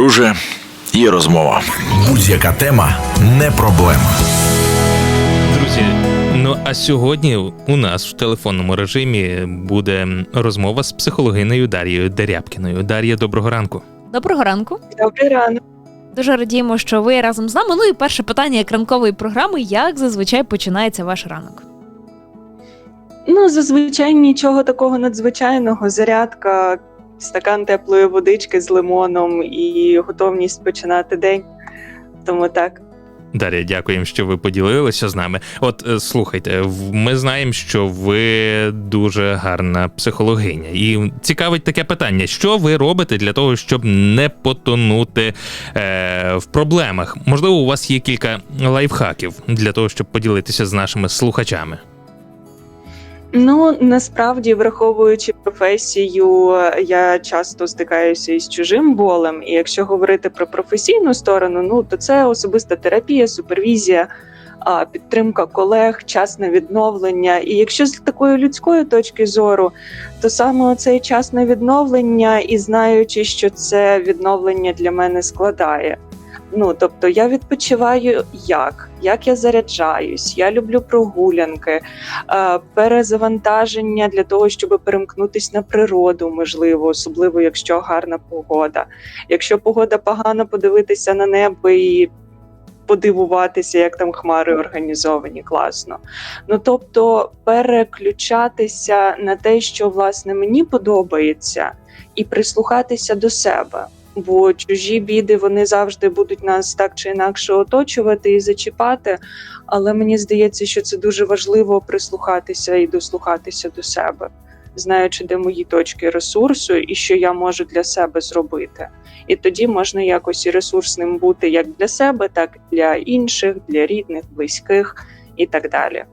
друже, є розмова. Будь-яка тема не проблема. Друзі, ну а сьогодні у нас в телефонному режимі буде розмова з психологинею Дар'єю Дерябкіною. Дар'я, доброго ранку. Доброго ранку. Добрий ранок. Дуже радіємо, що ви разом з нами. Ну і перше питання як ранкової програми: як зазвичай починається ваш ранок? Ну, зазвичай нічого такого надзвичайного. Зарядка, стакан теплої водички з лимоном і готовність починати день. Тому так. Дар'я, дякуємо, що ви поділилися з нами. От е, слухайте, ми знаємо, що ви дуже гарна психологиня, і цікавить таке питання: що ви робите для того, щоб не потонути е, в проблемах? Можливо, у вас є кілька лайфхаків для того, щоб поділитися з нашими слухачами. Ну насправді, враховуючи професію, я часто стикаюся із чужим болем. І якщо говорити про професійну сторону, ну то це особиста терапія, супервізія, підтримка колег, час на відновлення. І якщо з такої людської точки зору, то саме цей час на відновлення, і знаючи, що це відновлення для мене складає. Ну тобто я відпочиваю як, як я заряджаюсь, я люблю прогулянки, е, перезавантаження для того, щоб перемкнутися на природу, можливо, особливо якщо гарна погода. Якщо погода погана, подивитися на небо і подивуватися, як там хмари організовані, класно. Ну тобто переключатися на те, що власне мені подобається, і прислухатися до себе. Бо чужі біди вони завжди будуть нас так чи інакше оточувати і зачіпати. Але мені здається, що це дуже важливо прислухатися і дослухатися до себе, знаючи, де мої точки ресурсу і що я можу для себе зробити. І тоді можна якось і ресурсним бути як для себе, так і для інших, для рідних, близьких і так далі.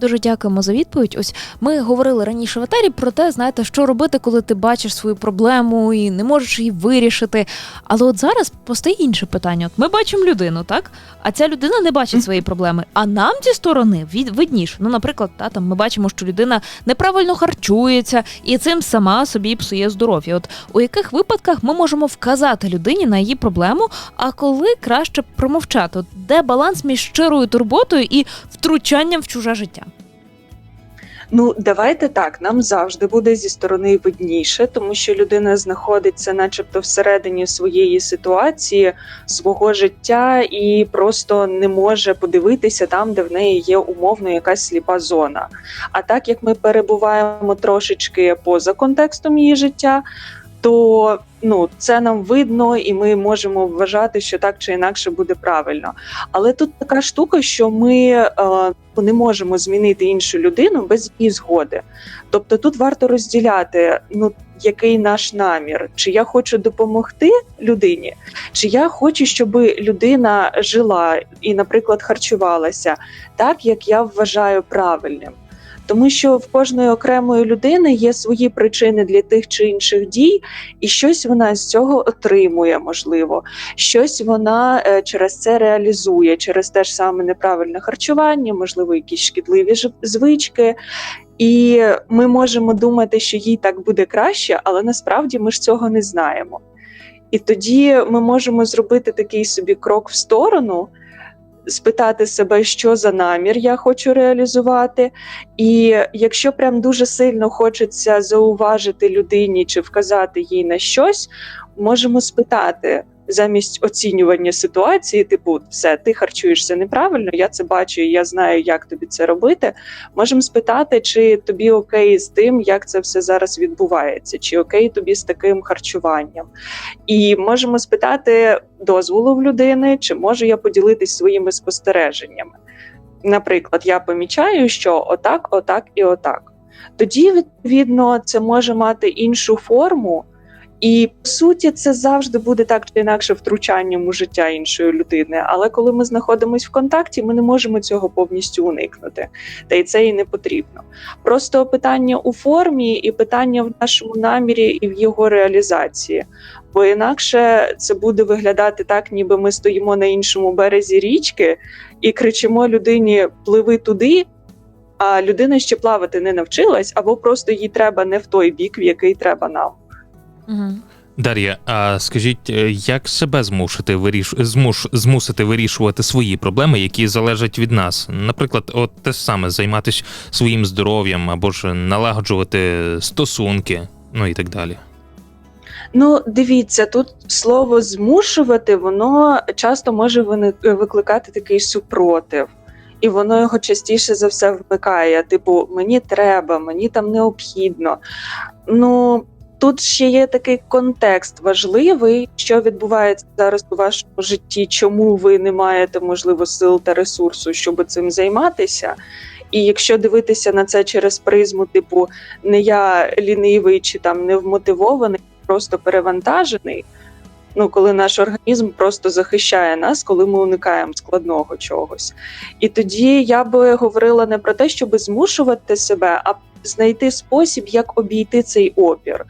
Дуже дякуємо за відповідь. Ось ми говорили раніше в етері про те, знаєте, що робити, коли ти бачиш свою проблему і не можеш її вирішити. Але от зараз постає інше питання. От ми бачимо людину, так? А ця людина не бачить свої проблеми. А нам зі сторони від видніше. Ну, наприклад, та там ми бачимо, що людина неправильно харчується і цим сама собі псує здоров'я. От у яких випадках ми можемо вказати людині на її проблему, а коли краще промовчати? От де баланс між щирою турботою і втручанням в чуже життя? Ну, давайте так. Нам завжди буде зі сторони видніше, тому що людина знаходиться, начебто, всередині своєї ситуації, свого життя, і просто не може подивитися там, де в неї є умовно якась сліпа зона. А так як ми перебуваємо трошечки поза контекстом її життя. То ну це нам видно, і ми можемо вважати, що так чи інакше буде правильно. Але тут така штука, що ми е, не можемо змінити іншу людину без її згоди. Тобто тут варто розділяти, ну який наш намір, чи я хочу допомогти людині, чи я хочу, щоб людина жила і, наприклад, харчувалася так, як я вважаю правильним. Тому що в кожної окремої людини є свої причини для тих чи інших дій, і щось вона з цього отримує, можливо, щось вона е, через це реалізує, через те ж саме неправильне харчування, можливо, якісь шкідливі звички. І ми можемо думати, що їй так буде краще, але насправді ми ж цього не знаємо. І тоді ми можемо зробити такий собі крок в сторону, спитати себе, що за намір я хочу реалізувати. І якщо прям дуже сильно хочеться зауважити людині чи вказати їй на щось, можемо спитати. Замість оцінювання ситуації, типу, все, ти харчуєшся неправильно, я це бачу, я знаю, як тобі це робити. Можемо спитати, чи тобі окей з тим, як це все зараз відбувається, чи окей тобі з таким харчуванням. І можемо спитати дозволу в людини, чи можу я поділитись своїми спостереженнями. Наприклад, я помічаю, що отак, отак і отак. Тоді, відповідно, це може мати іншу форму. І по суті, це завжди буде так чи інакше втручанням у життя іншої людини. Але коли ми знаходимося в контакті, ми не можемо цього повністю уникнути, та й це і не потрібно. Просто питання у формі і питання в нашому намірі і в його реалізації. Бо інакше це буде виглядати так, ніби ми стоїмо на іншому березі річки і кричимо людині пливи туди. А людина ще плавати не навчилась, або просто їй треба не в той бік, в який треба нам. Угу. Дар'я, а скажіть, е, як себе змусити виріш... змуш... змусити вирішувати свої проблеми, які залежать від нас? Наприклад, от те саме займатися своїм здоров'ям або ж налагоджувати стосунки, ну і так далі. Ну, дивіться, тут слово змушувати, воно часто може викликати такий супротив. І воно його частіше за все вмикає. Типу, мені треба, мені там необхідно. Ну тут ще є такий контекст важливий, що відбувається зараз у вашому житті, чому ви не маєте можливо сил та ресурсу, щоб цим займатися. І якщо дивитися на це через призму, типу, не я лінивий чи там невмотивований, просто перевантажений. Ну, коли наш організм просто захищає нас, коли ми уникаємо складного чогось. І тоді я би говорила не про те, щоб змушувати себе, а знайти спосіб, як обійти цей опір.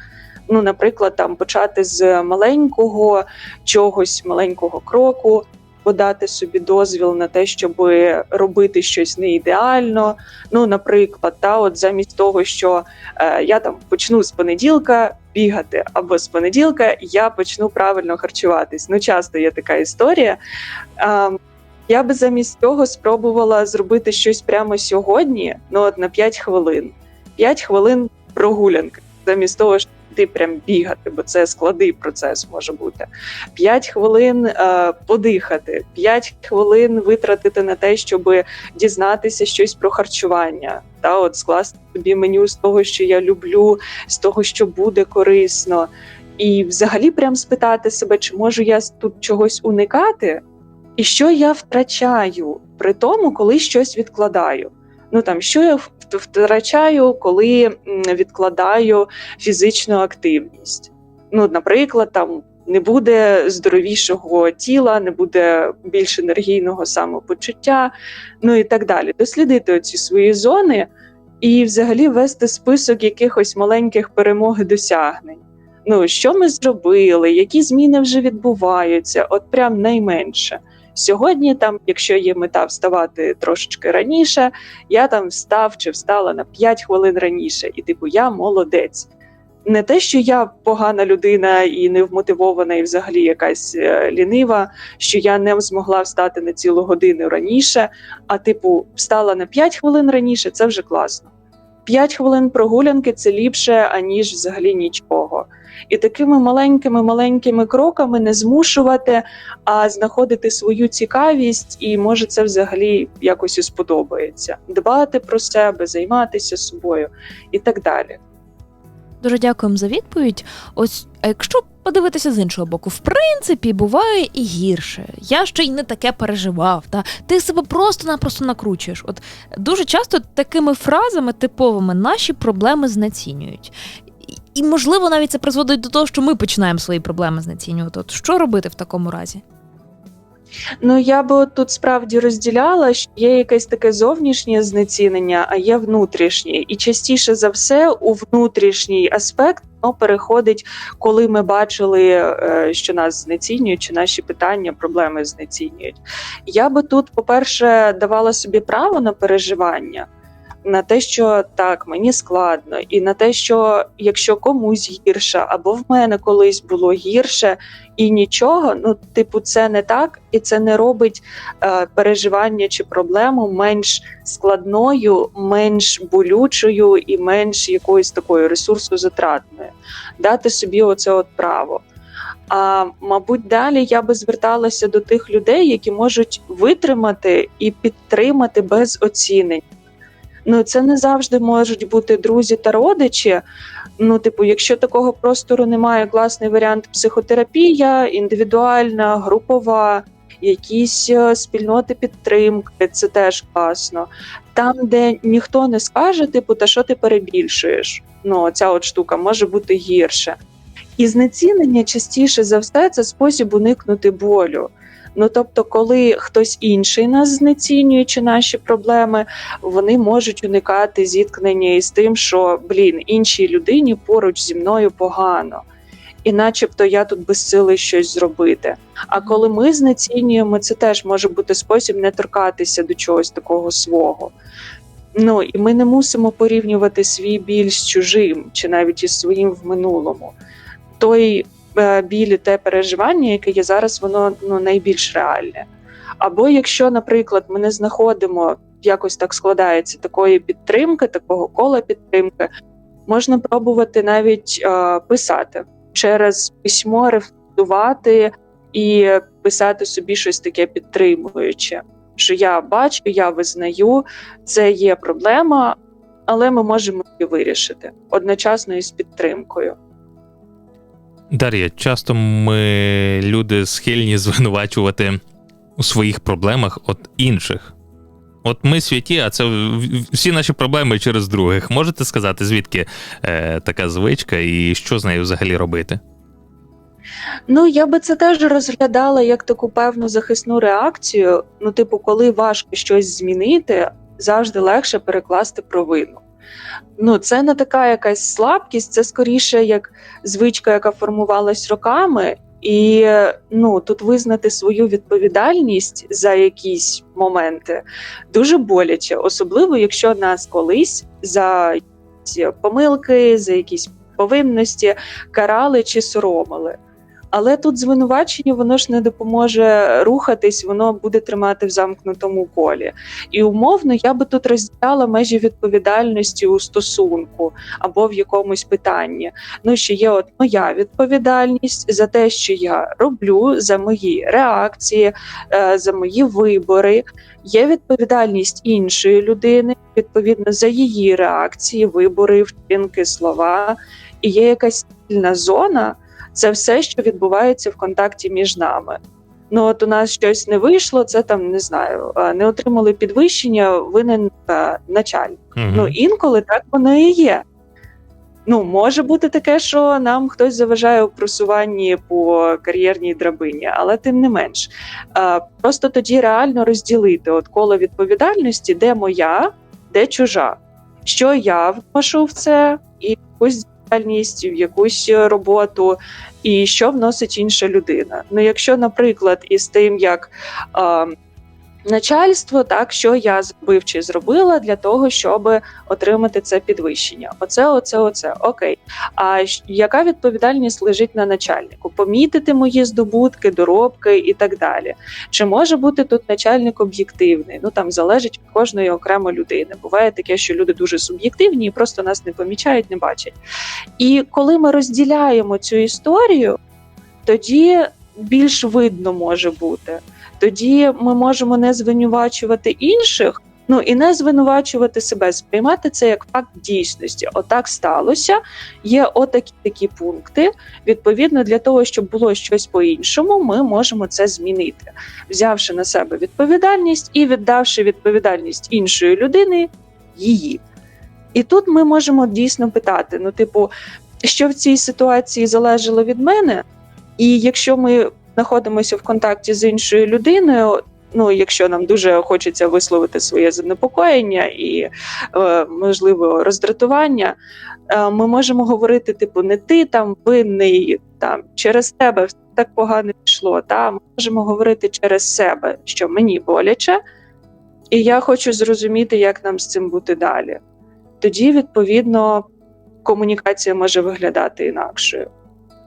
Ну, наприклад, там почати з маленького чогось, маленького кроку, подати собі дозвіл на те, щоб робити щось не ідеально. Ну, наприклад, та от замість того, що е, я там почну з понеділка бігати, або з понеділка я почну правильно харчуватись. Ну, часто є така історія. Е, я би замість цього спробувала зробити щось прямо сьогодні, ну от на 5 хвилин. 5 хвилин прогулянки, замість того, щоб ти прям бігати, бо це складний процес може бути. 5 хвилин е, подихати, 5 хвилин витратити на те, щоб дізнатися щось про харчування, та от скласти собі меню з того, що я люблю, з того, що буде корисно. І взагалі прям спитати себе, чи можу я тут чогось уникати, і що я втрачаю при тому, коли щось відкладаю. Ну там що я втрачаю, коли відкладаю фізичну активність. Ну, наприклад, там не буде здоровішого тіла, не буде більш енергійного самопочуття, ну і так далі. Дослідити оці свої зони і взагалі вести список якихось маленьких перемог і досягнень. Ну, що ми зробили, які зміни вже відбуваються, от прям найменше. Сьогодні, там, якщо є мета вставати трошечки раніше, я там встав чи встала на 5 хвилин раніше, і типу я молодець. Не те, що я погана людина і невмотивована, і взагалі якась е, лінива, що я не змогла встати на цілу годину раніше, а типу, встала на 5 хвилин раніше, це вже класно. 5 хвилин прогулянки це ліпше, аніж взагалі нічого. І такими маленькими маленькими кроками не змушувати, а знаходити свою цікавість, і може це взагалі якось і сподобається. Дбати про себе, займатися собою і так далі. Дуже дякуємо за відповідь. Ось, а якщо подивитися з іншого боку, в принципі, буває і гірше. Я ще й не таке переживав. Та ти себе просто-напросто накручуєш. От дуже часто такими фразами типовими наші проблеми знецінюють. І- можливо, навіть це призводить до того, що ми починаємо свої проблеми знецінювати. От що робити в такому разі? Ну я би тут справді розділяла, що є якесь таке зовнішнє знецінення, а є внутрішнє. І частіше за все у внутрішній аспект воно переходить, коли ми бачили, е, що нас знецінюють, чи наші питання, проблеми знецінюють. Я би тут, по-перше, давала собі право на переживання. На те, що так, мені складно, і на те, що якщо комусь гірше, або в мене колись було гірше, і нічого, ну, типу, це не так, і це не робить е, переживання чи проблему менш складною, менш болючою і менш якоюсь такою ресурсозатратною. Дати собі оце от право. А мабуть, далі я би зверталася до тих людей, які можуть витримати і підтримати без оцінень. Ну, це не завжди можуть бути друзі та родичі. Ну, типу, якщо такого простору немає, класний варіант психотерапія, індивідуальна, групова, якісь е, спільноти підтримки, це теж класно. Там, де ніхто не скаже, типу, та що ти перебільшуєш? Ну, ця от штука може бути гірше. І знецінення частіше за все це спосіб уникнути болю. Ну тобто, коли хтось інший нас знецінює чи наші проблеми, вони можуть уникати зіткнення із тим, що блін, іншій людині поруч зі мною погано, і начебто я тут без сили щось зробити. А коли ми знецінюємо, це теж може бути спосіб не торкатися до чогось такого свого. Ну і ми не мусимо порівнювати свій біль з чужим чи навіть із своїм в минулому. Той біль, і те переживання, яке є зараз, воно ну найбільш реальне. Або якщо, наприклад, ми не знаходимо якось так складається такої підтримки, такого кола підтримки, можна пробувати навіть е, писати через письмо, рефлексувати і писати собі щось таке підтримуюче. Що я бачу, я визнаю, це є проблема, але ми можемо її вирішити одночасно із підтримкою. Дар'я, часто ми люди схильні звинувачувати у своїх проблемах от інших. От ми святі, а це всі наші проблеми через других. Можете сказати, звідки е, така звичка і що з нею взагалі робити? Ну, я би це теж розглядала як таку певну захисну реакцію. Ну, типу, коли важко щось змінити, завжди легше перекласти провину. Ну, це не така якась слабкість, це скоріше як звичка, яка формувалась роками, і ну тут визнати свою відповідальність за якісь моменти дуже боляче, особливо якщо нас колись за помилки, за якісь повинності карали чи соромили. Але тут звинувачення воно ж не допоможе рухатись, воно буде тримати в замкнутому колі. І умовно я би тут розділяла межі відповідальності у стосунку або в якомусь питанні. Ну, що є от моя відповідальність за те, що я роблю, за мої реакції, е, за мої вибори. Є відповідальність іншої людини, відповідно за її реакції, вибори, вчинки, слова. І є якась спільна зона це все, що відбувається в контакті між нами. Ну, от у нас щось не вийшло, це там не знаю, не отримали підвищення, винен е, начальник. Мгм. Ну інколи так воно і є. Ну, може бути таке, що нам хтось заважає у просуванні по кар'єрній драбині, але тим не менш. Е, Просто тоді реально розділити от коло відповідальності, де моя, де чужа. Що я вношу в це, і якусь діяльність, в якусь роботу, і що вносить інша людина. Ну, якщо, наприклад, із тим, як начальство, так що я зробив чи зробила для того, щоб отримати це підвищення. Оце, оце, оце. Окей. А яка відповідальність лежить на начальнику? Помітити мої здобутки, доробки і так далі. Чи може бути тут начальник об'єктивний? Ну там залежить від кожної окремо людини. Буває таке, що люди дуже суб'єктивні і просто нас не помічають, не бачать. І коли ми розділяємо цю історію, тоді більш видно може бути. Тоді ми можемо не звинувачувати інших, ну і не звинувачувати себе, сприймати це як факт дійсності. Отак сталося. Є отакі такі пункти. Відповідно, для того, щоб було щось по-іншому, ми можемо це змінити, взявши на себе відповідальність і віддавши відповідальність іншої людини її. І тут ми можемо дійсно питати: ну, типу, що в цій ситуації залежало від мене, і якщо ми знаходимося в контакті з іншою людиною. Ну, якщо нам дуже хочеться висловити своє занепокоєння і е, можливо роздратування, е, ми можемо говорити: типу, не ти там винний, там через тебе все так погано пішло. Та ми можемо говорити через себе, що мені боляче, і я хочу зрозуміти, як нам з цим бути далі. Тоді, відповідно, комунікація може виглядати інакшою.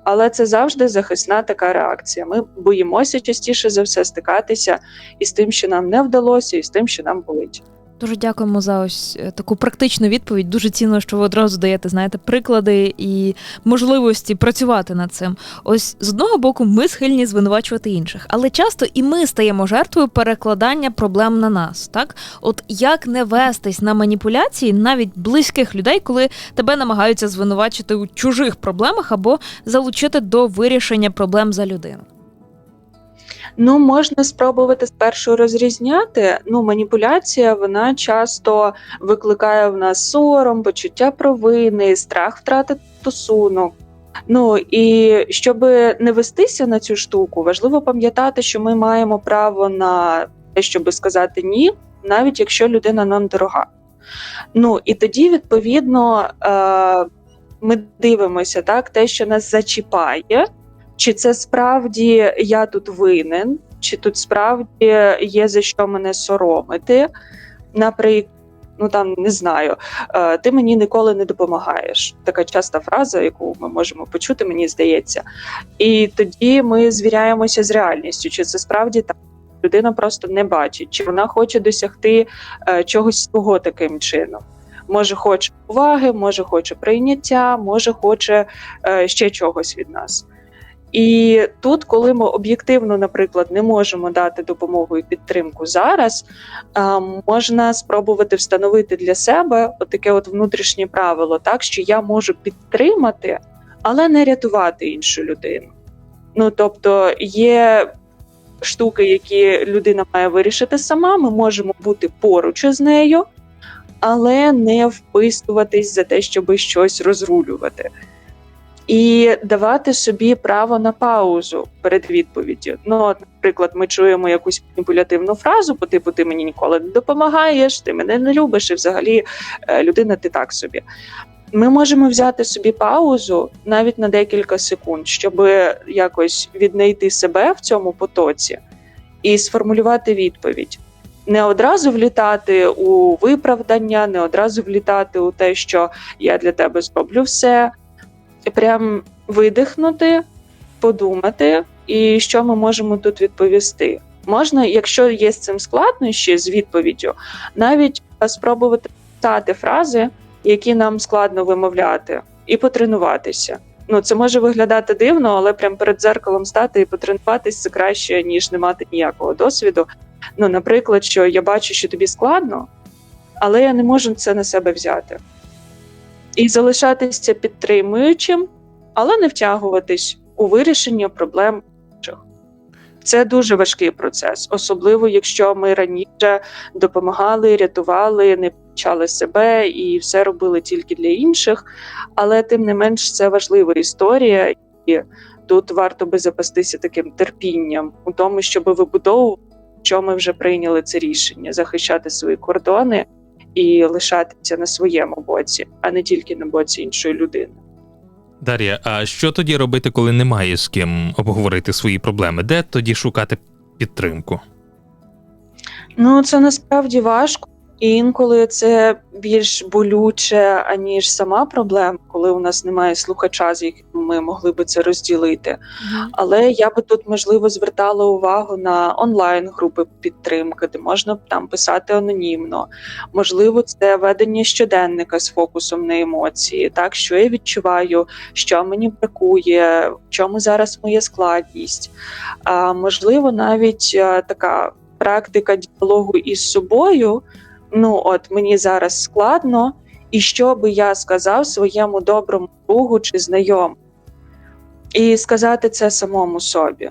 Але це завжди захисна така реакція. Ми боїмося частіше за все стикатися із тим, що нам не вдалося, і з тим, що нам болить. Дуже дякуємо за ось е, таку практичну відповідь. Дуже цінно, що ви одразу даєте, знаєте, приклади і можливості працювати над цим. Ось з одного боку, ми схильні звинувачувати інших, але часто і ми стаємо жертвою перекладання проблем на нас. Так, от як не вестись на маніпуляції навіть близьких людей, коли тебе намагаються звинувачити у чужих проблемах або залучити до вирішення проблем за людину. Ну, можна спробувати спершу розрізняти. Ну, маніпуляція вона часто викликає в нас сором, почуття провини, страх втратити стосунок. Ну і щоб не вестися на цю штуку, важливо пам'ятати, що ми маємо право на те, щоб сказати ні, навіть якщо людина нам дорога. Ну і тоді, відповідно, е, ми дивимося так, те, що нас зачіпає, чи це справді я тут винен, чи тут справді є за що мене соромити. Наприклад, Ну там не знаю, е, ти мені ніколи не допомагаєш. Така часта фраза, яку ми можемо почути, мені здається. І тоді ми звіряємося з реальністю, чи це справді так. Людина просто не бачить, чи вона хоче досягти е, чогось свого таким чином. Може, хоче уваги, може, хоче прийняття, може, хоче е, ще чогось від нас. І тут, коли ми об'єктивно, наприклад, не можемо дати допомогу і підтримку зараз, е, можна спробувати встановити для себе таке от внутрішнє правило, так що я можу підтримати, але не рятувати іншу людину. Ну тобто є штуки, які людина має вирішити сама. Ми можемо бути поруч із нею, але не вписуватись за те, щоб щось розрулювати. І давати собі право на паузу перед відповіддю. Ну, наприклад, ми чуємо якусь маніпулятивну фразу, по типу ти мені ніколи не допомагаєш, ти мене не любиш, і взагалі е, людина ти так собі. Ми можемо взяти собі паузу навіть на декілька секунд, щоб якось віднайти себе в цьому потоці і сформулювати відповідь. Не одразу влітати у виправдання, не одразу влітати у те, що я для тебе зроблю все. Прям видихнути, подумати, і що ми можемо тут відповісти. Можна, якщо є з цим складнощі з відповіддю, навіть спробувати писати фрази, які нам складно вимовляти, і потренуватися. Ну, це може виглядати дивно, але прям перед дзеркалом стати і потренуватись це краще, ніж не мати ніякого досвіду. Ну, наприклад, що я бачу, що тобі складно, але я не можу це на себе взяти. І залишатися підтримуючим, але не втягуватись у вирішення проблем. Це дуже важкий процес, особливо якщо ми раніше допомагали, рятували, не почали себе і все робили тільки для інших. Але тим не менш це важлива історія, і тут варто би запастися таким терпінням у тому, щоб вибудовувати, що ми вже прийняли це рішення, захищати свої кордони і лишатися на своєму боці, а не тільки на боці іншої людини. Дар'я, а що тоді робити, коли немає з ким обговорити свої проблеми? Де тоді шукати підтримку? Ну це насправді важко. І інколи це більш болюче, аніж сама проблема, коли у нас немає слухача, з яким ми могли би це розділити. Але я би тут можливо звертала увагу на онлайн-групи підтримки, де можна там писати анонімно. Можливо, це ведення щоденника з фокусом на емоції, так що я відчуваю, що мені бракує, в чому зараз моя складність. А можливо, навіть а, така практика діалогу із собою. Ну, от мені зараз складно, і що би я сказав своєму доброму другу чи знайомому, і сказати це самому собі.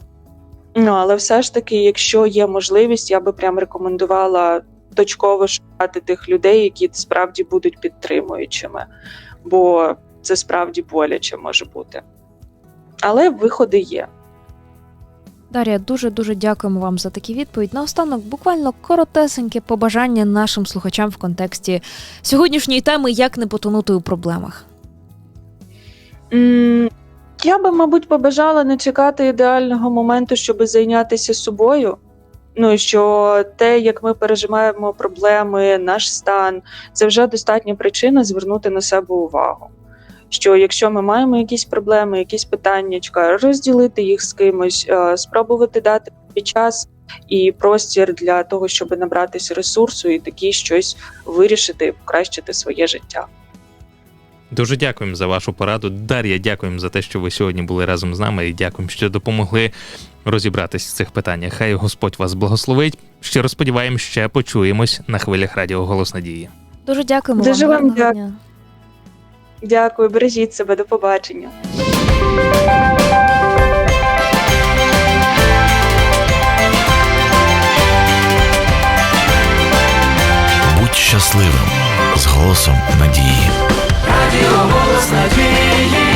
Ну, але все ж таки, якщо є можливість, я би прям рекомендувала точково шукати тих людей, які справді будуть підтримуючими, бо це справді боляче може бути. Але виходи є. Дар'я, дуже дуже дякуємо вам за такі відповідь. Наостанок, буквально коротесеньке побажання нашим слухачам в контексті сьогоднішньої теми, як не потонути у проблемах. Я би, мабуть, побажала не чекати ідеального моменту, щоб зайнятися собою. Ну що те, як ми переживаємо проблеми, наш стан, це вже достатня причина звернути на себе увагу. Що якщо ми маємо якісь проблеми, якісь питання, розділити їх з кимось, е, спробувати дати собі час і простір для того, щоб набратися ресурсу і такі щось вирішити і покращити своє життя. Дуже дякуємо за вашу пораду. Дар'я, дякуємо за те, що ви сьогодні були разом з нами, і дякуємо, що допомогли розібратись в цих питаннях. Хай Господь вас благословить. Щиро сподіваємось, ще почуємось на хвилях радіо Голос Надії. Дуже дякуємо Дуже вам. вам гарного дя- дня. Дякую, бережіть себе, до побачення. Будь щасливим з голосом надії. Радіо голос надії.